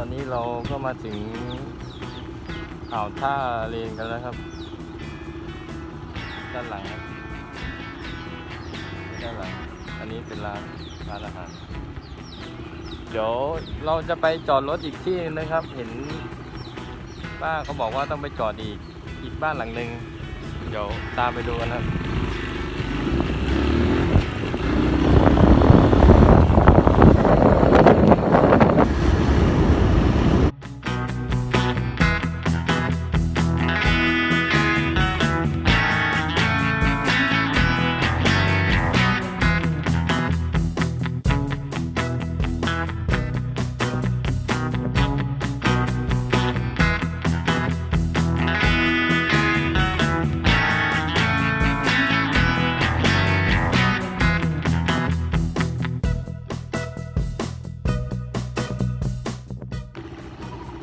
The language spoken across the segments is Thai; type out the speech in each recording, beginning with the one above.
อนนี้เราก็มาถึงอ่าวท่าเลนกันแล้วครับ ด้านหลังด้านหลัง อันนี้เป็นร้านร้านอาหาร เดี๋ยวเราจะไปจอดรถอีกที่นึงนะครับ เห็นป้าเขาบอกว่าต้องไปจอดอีกอีกบ้านหลังหนึ่งเดี๋ยวตามไปดูกันครับ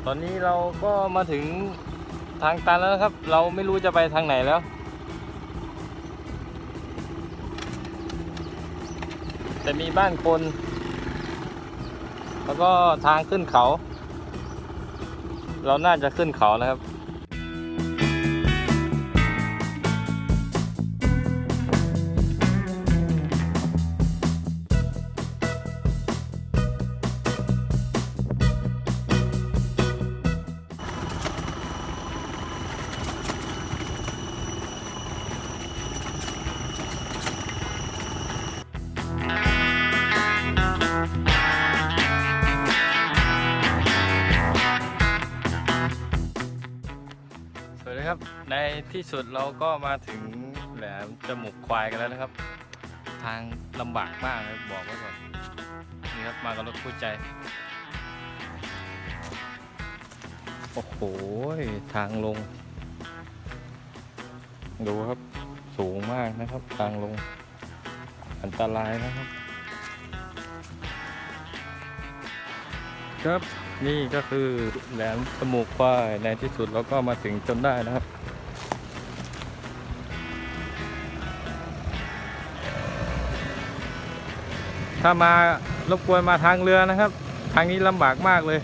ตอนนี้เราก็มาถึงทางตันแล้วนะครับ เราไม่รู้จะไปทางไหนแล้ว แต่มีบ้านคน แล้วก็ทางขึ้นเขา เราน่าจะขึ้นเขานะครับ ครับ ในที่สุดเราก็มาถึงแหลมจมูกควายกันแล้วนะครับ ทางลำบากมากเลยบอกไว้ก่อนนี่ครับมากับรถคู่ใจ โอ้โหทางลง ดูครับสูงมากนะครับ ทางลง อันตรายนะครับ ครับ นี่ก็คือแหลมสมูกควายในที่สุดเราก็มาถึงจนได้นะครับ ถ้ามารบกวนมาทางเรือนะครับ ทางนี้ลำบากมากเลย